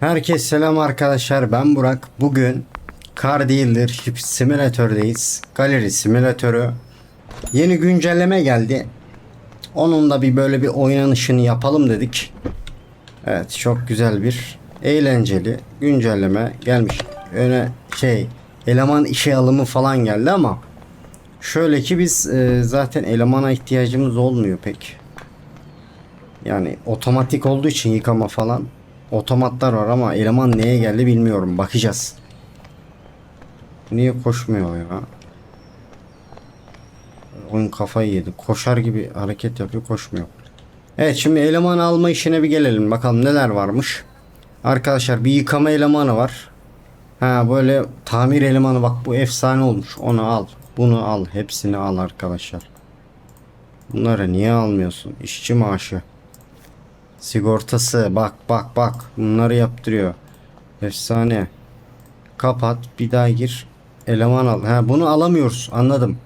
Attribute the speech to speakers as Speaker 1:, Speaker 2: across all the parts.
Speaker 1: Herkese selam arkadaşlar ben Burak. Bugün Car Dealership Simülatör'deyiz. Galeri simülatörü. Yeni güncelleme geldi. Onun da bir böyle bir oynanışını yapalım dedik. Evet çok güzel bir eğlenceli güncelleme gelmiş. Öne şey eleman işe alımı falan geldi ama şöyle ki biz e, zaten elemana ihtiyacımız olmuyor pek. Yani otomatik olduğu için yıkama falan otomatlar var ama eleman neye geldi bilmiyorum. Bakacağız. Niye koşmuyor ya? Oyun kafayı yedi. Koşar gibi hareket yapıyor koşmuyor. Evet şimdi eleman alma işine bir gelelim. Bakalım neler varmış. Arkadaşlar bir yıkama elemanı var. Ha böyle tamir elemanı bak bu efsane olmuş. Onu al. Bunu al. Hepsini al arkadaşlar. Bunları niye almıyorsun? İşçi maaşı. Sigortası bak bak bak bunları yaptırıyor. Efsane. Kapat bir daha gir. Eleman al. Ha bunu alamıyoruz anladım.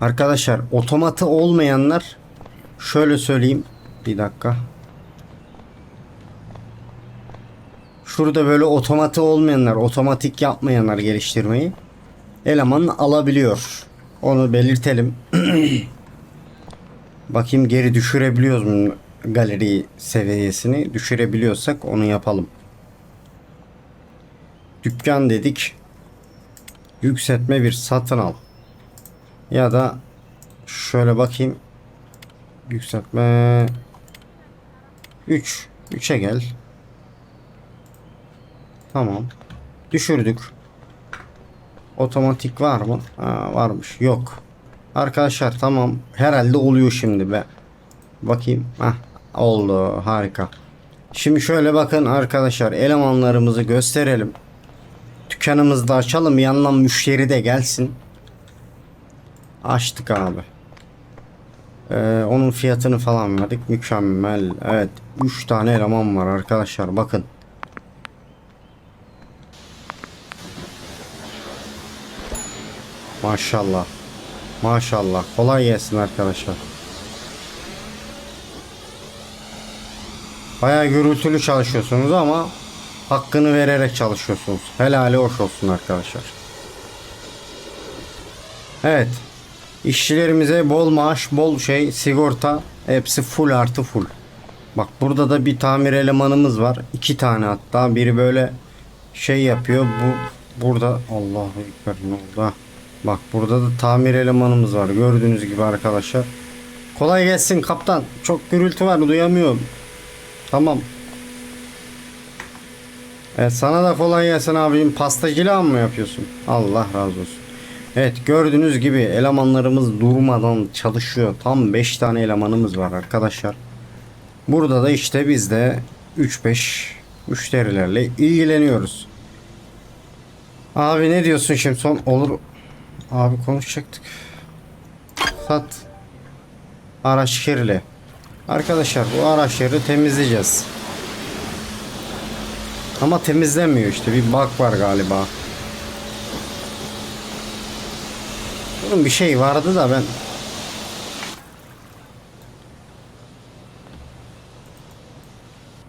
Speaker 1: Arkadaşlar otomatı olmayanlar şöyle söyleyeyim. Bir dakika. Şurada böyle otomatı olmayanlar, otomatik yapmayanlar geliştirmeyi eleman alabiliyor. Onu belirtelim. Bakayım geri düşürebiliyoruz mu galeri seviyesini? Düşürebiliyorsak onu yapalım. Dükkan dedik. Yükseltme bir satın al. Ya da şöyle bakayım. Yükseltme 3. 3'e gel. Tamam. Düşürdük. Otomatik var mı? Ha, varmış. Yok. Arkadaşlar tamam. Herhalde oluyor şimdi be. Bakayım. Heh, oldu. Harika. Şimdi şöyle bakın arkadaşlar. Elemanlarımızı gösterelim. Dükkanımızı da açalım. Yandan müşteri de gelsin. Açtık abi. Ee, onun fiyatını falan verdik. Mükemmel. Evet. 3 tane eleman var arkadaşlar. Bakın. Maşallah. Maşallah. Kolay gelsin arkadaşlar. Bayağı gürültülü çalışıyorsunuz ama hakkını vererek çalışıyorsunuz. Helali hoş olsun arkadaşlar. Evet. İşçilerimize bol maaş, bol şey, sigorta hepsi full artı full. Bak burada da bir tamir elemanımız var. iki tane hatta. Biri böyle şey yapıyor. Bu burada Allahu ekber ne oldu? Bak burada da tamir elemanımız var. Gördüğünüz gibi arkadaşlar. Kolay gelsin kaptan. Çok gürültü var duyamıyorum. Tamam. Evet sana da kolay gelsin abim. Pastacılığa mı yapıyorsun? Allah razı olsun. Evet gördüğünüz gibi elemanlarımız durmadan çalışıyor. Tam 5 tane elemanımız var arkadaşlar. Burada da işte biz de 3-5 müşterilerle ilgileniyoruz. Abi ne diyorsun şimdi son olur. Abi konuşacaktık. Sat. Araç kirli. Arkadaşlar bu araçları temizleyeceğiz. Ama temizlemiyor işte bir bug var galiba. Bunun bir şey vardı da ben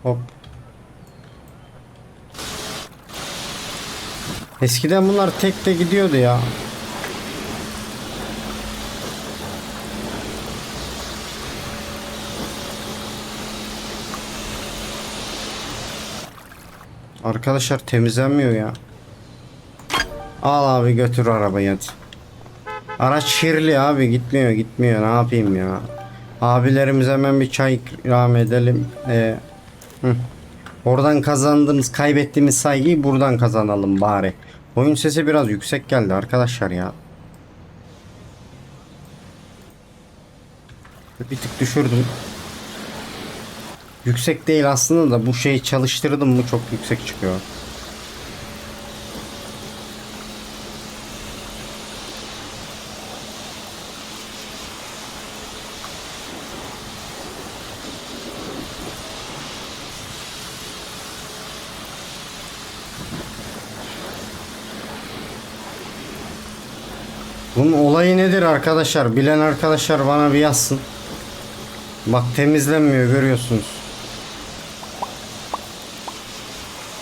Speaker 1: Hop. Eskiden bunlar tek de gidiyordu ya. Arkadaşlar temizlenmiyor ya. Al abi götür arabayı. Araç kirli abi gitmiyor gitmiyor ne yapayım ya. Abilerimize hemen bir çay ikram edelim. Ee. Oradan kazandığımız kaybettiğimiz saygıyı buradan kazanalım bari. Oyun sesi biraz yüksek geldi arkadaşlar ya. Bir tık düşürdüm. Yüksek değil aslında da bu şeyi çalıştırdım mı çok yüksek çıkıyor. Bunun olayı nedir arkadaşlar? Bilen arkadaşlar bana bir yazsın. Bak temizlenmiyor görüyorsunuz.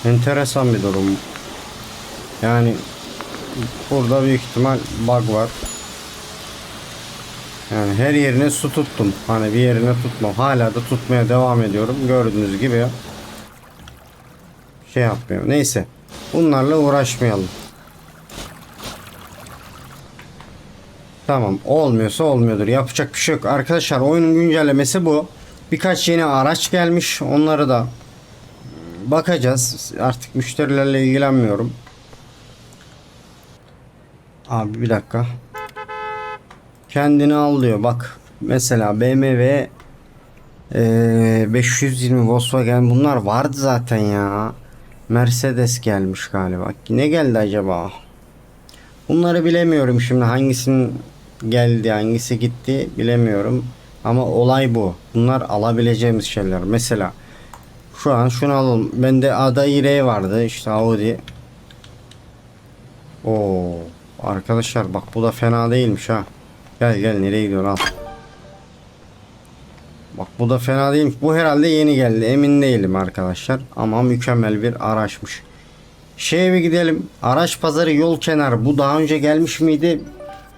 Speaker 1: Enteresan bir durum. Yani burada büyük ihtimal bug var. Yani her yerine su tuttum. Hani bir yerine tutmam. Hala da tutmaya devam ediyorum. Gördüğünüz gibi şey yapmıyor. Neyse. Bunlarla uğraşmayalım. Tamam. Olmuyorsa olmuyordur. Yapacak bir şey yok. Arkadaşlar oyunun güncellemesi bu. Birkaç yeni araç gelmiş. Onları da bakacağız. Artık müşterilerle ilgilenmiyorum. Abi bir dakika. Kendini al diyor. Bak mesela BMW eee, 520 Volkswagen bunlar vardı zaten ya. Mercedes gelmiş galiba. Ne geldi acaba? Bunları bilemiyorum şimdi hangisinin geldi hangisi gitti bilemiyorum. Ama olay bu. Bunlar alabileceğimiz şeyler. Mesela şu an şunu alalım. Bende A vardı işte Audi. Oo arkadaşlar bak bu da fena değilmiş ha. Gel gel nereye gidiyorsun al. Bak bu da fena değilmiş. Bu herhalde yeni geldi. Emin değilim arkadaşlar. Ama mükemmel bir araçmış. Şeye bir gidelim. Araç pazarı yol kenarı. Bu daha önce gelmiş miydi?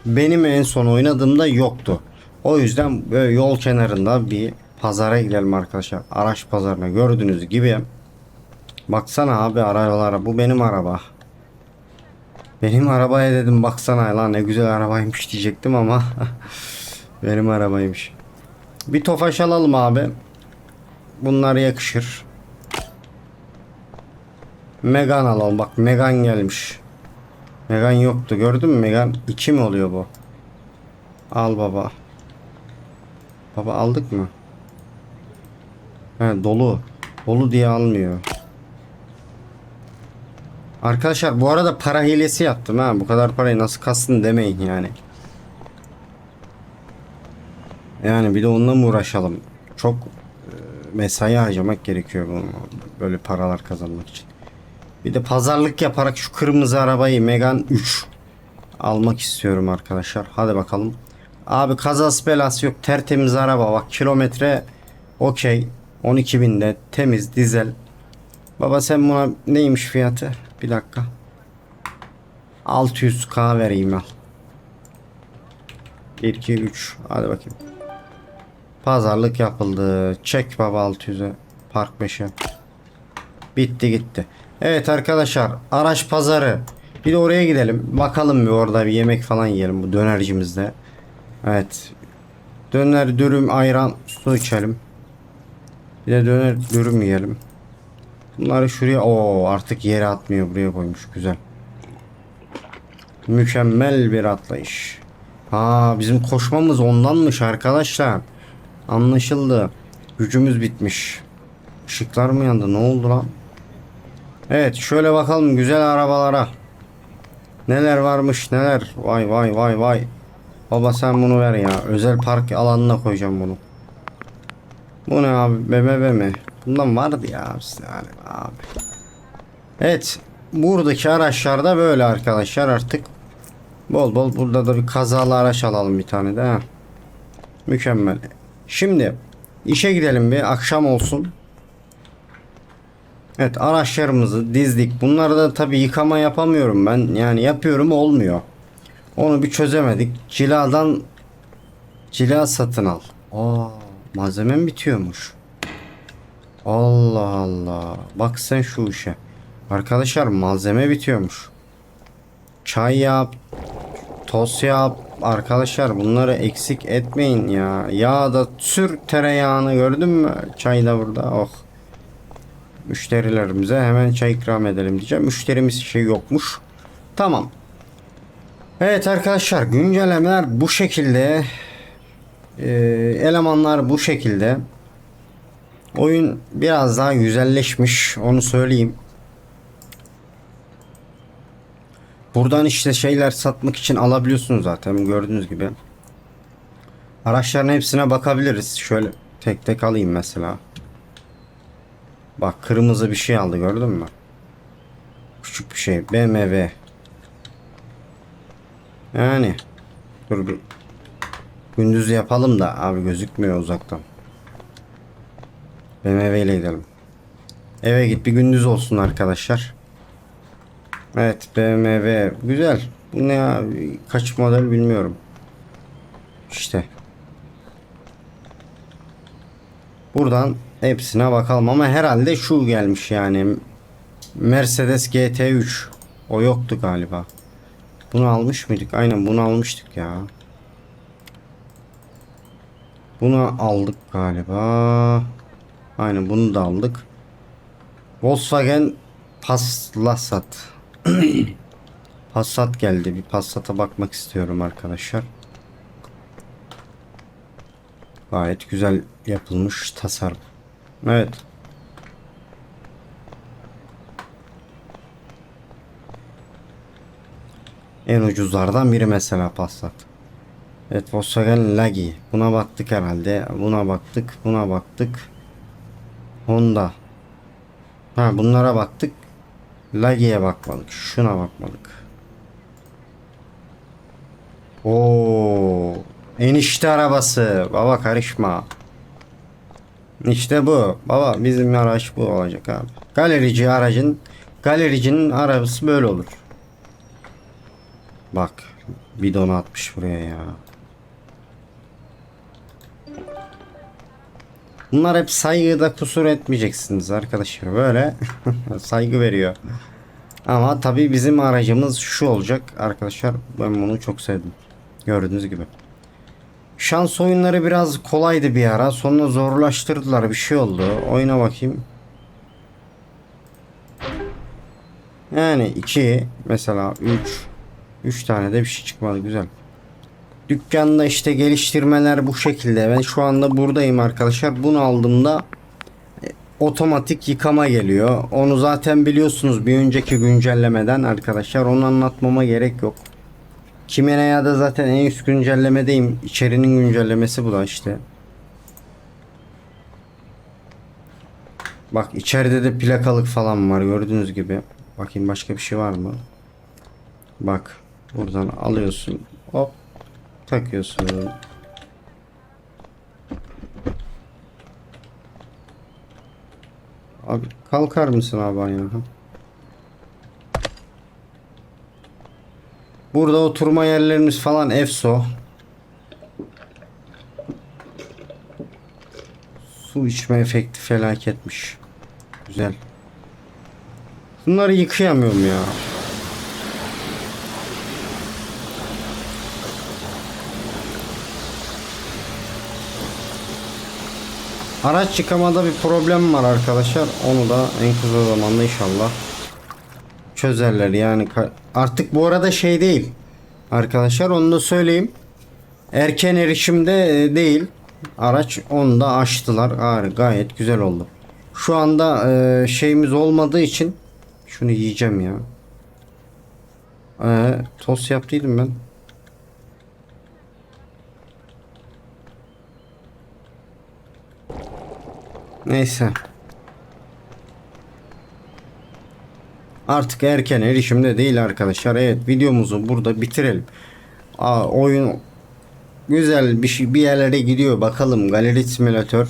Speaker 1: Benim en son oynadığımda yoktu. O yüzden böyle yol kenarında bir pazara gidelim arkadaşlar. Araç pazarına gördüğünüz gibi. Baksana abi arabalara. Bu benim araba. Benim arabaya dedim baksana lan ne güzel arabaymış diyecektim ama benim arabaymış. Bir tofaş alalım abi. Bunlar yakışır. Megan alalım. Bak Megan gelmiş. Megan yoktu. Gördün mü Megan? 2 mi oluyor bu? Al baba. Baba aldık mı? He dolu. Dolu diye almıyor. Arkadaşlar bu arada para hilesi yaptım ha. Bu kadar parayı nasıl kastın demeyin yani. Yani bir de onunla mı uğraşalım? Çok e, mesai harcamak gerekiyor bu böyle paralar kazanmak için. Bir de pazarlık yaparak şu kırmızı arabayı Megan 3 almak istiyorum arkadaşlar. Hadi bakalım. Abi kazası belası yok. Tertemiz araba. Bak kilometre okey. 12 binde temiz dizel. Baba sen buna neymiş fiyatı? Bir dakika. 600k vereyim al. 1 2 3 hadi bakayım. Pazarlık yapıldı. Çek baba 600'e. Park 5'e. Bitti gitti. Evet arkadaşlar araç pazarı. Bir de oraya gidelim. Bakalım bir orada bir yemek falan yiyelim bu dönercimizde. Evet. Döner, dürüm, ayran, su içelim. Bir de döner, dürüm yiyelim. Bunları şuraya o artık yere atmıyor buraya koymuş güzel. Mükemmel bir atlayış. Ha bizim koşmamız ondanmış arkadaşlar. Anlaşıldı. Gücümüz bitmiş. Işıklar mı yandı? Ne oldu lan? Evet şöyle bakalım güzel arabalara. Neler varmış neler. Vay vay vay vay. Baba sen bunu ver ya. Özel park alanına koyacağım bunu. Bu ne abi? BMW mi? Bundan vardı ya yani abi. Evet. Buradaki araçlarda böyle arkadaşlar artık. Bol bol burada da bir kazalı araç alalım bir tane de. Mükemmel. Şimdi işe gidelim bir akşam olsun. Evet araçlarımızı dizdik. Bunları da tabi yıkama yapamıyorum ben. Yani yapıyorum olmuyor. Onu bir çözemedik. Ciladan cila satın al. Aa, malzemem bitiyormuş. Allah Allah. Bak sen şu işe. Arkadaşlar malzeme bitiyormuş. Çay yap. Toz yap. Arkadaşlar bunları eksik etmeyin ya. Yağ da sür tereyağını gördün mü? Çay da burada. Oh. Müşterilerimize hemen çay ikram edelim diyeceğim. Müşterimiz şey yokmuş. Tamam. Evet arkadaşlar güncellemeler bu şekilde. Ee, elemanlar bu şekilde. Oyun biraz daha güzelleşmiş onu söyleyeyim. Buradan işte şeyler satmak için alabiliyorsunuz zaten gördüğünüz gibi. Araçların hepsine bakabiliriz. Şöyle tek tek alayım mesela. Bak kırmızı bir şey aldı gördün mü? Küçük bir şey. BMW. Yani. Dur bir. Gündüz yapalım da abi gözükmüyor uzaktan. BMW ile gidelim. Eve git bir gündüz olsun arkadaşlar. Evet BMW güzel. Bu ne ya? Kaç model bilmiyorum. İşte. Buradan hepsine bakalım ama herhalde şu gelmiş yani. Mercedes GT3. O yoktu galiba. Bunu almış mıydık? Aynen bunu almıştık ya. Bunu aldık galiba. Aynen bunu da aldık. Volkswagen Passat. Passat geldi. Bir Passat'a bakmak istiyorum arkadaşlar. Gayet güzel yapılmış tasarım. Evet. En ucuzlardan biri mesela Passat. Evet Volkswagen Lagi. Buna baktık herhalde. Buna baktık. Buna baktık. Honda. Ha bunlara baktık. Lagi'ye bakmadık. Şuna bakmadık. Oo, enişte arabası. Baba karışma. İşte bu. Baba bizim araç bu olacak abi. Galerici aracın galericinin arabası böyle olur. Bak bidon atmış buraya ya. Bunlar hep saygıda kusur etmeyeceksiniz arkadaşlar. Böyle saygı veriyor. Ama tabii bizim aracımız şu olacak arkadaşlar. Ben bunu çok sevdim. Gördüğünüz gibi. Şans oyunları biraz kolaydı bir ara. Sonra zorlaştırdılar. Bir şey oldu. Oyuna bakayım. Yani 2 mesela 3 3 tane de bir şey çıkmadı güzel. Dükkanda işte geliştirmeler bu şekilde. Ben şu anda buradayım arkadaşlar. Bunu aldığımda e, otomatik yıkama geliyor. Onu zaten biliyorsunuz bir önceki güncellemeden arkadaşlar. Onu anlatmama gerek yok. Kimenea da zaten en üst güncellemedeyim. İçerinin güncellemesi bu da işte. Bak içeride de plakalık falan var gördüğünüz gibi. Bakayım başka bir şey var mı? Bak buradan alıyorsun. Hop takıyorsun. Abi kalkar mısın abi ayağa? Burada oturma yerlerimiz falan EFSO. Su içme efekti felaketmiş. Güzel. Bunları yıkayamıyorum ya. Araç yıkamada bir problem var arkadaşlar. Onu da en kısa zamanda inşallah çözerler. Yani artık bu arada şey değil. Arkadaşlar onu da söyleyeyim. Erken erişimde e, değil. Araç onu da açtılar. Gayet, gayet güzel oldu. Şu anda e, şeyimiz olmadığı için şunu yiyeceğim ya. E, tost yaptıydım ben. Neyse. Artık erken erişimde değil arkadaşlar. Evet videomuzu burada bitirelim. Aa, oyun güzel bir şey bir yerlere gidiyor. Bakalım galeri simülatör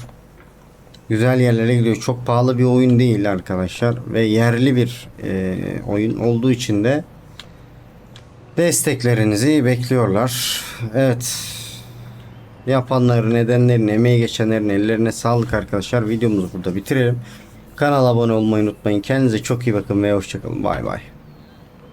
Speaker 1: güzel yerlere gidiyor. Çok pahalı bir oyun değil arkadaşlar ve yerli bir e, oyun olduğu için de desteklerinizi bekliyorlar. Evet. Yapanların, nedenlerin, emeği geçenlerin ellerine sağlık arkadaşlar. Videomuzu burada bitirelim. Kanala abone olmayı unutmayın. Kendinize çok iyi bakın ve hoşçakalın. Bay bay.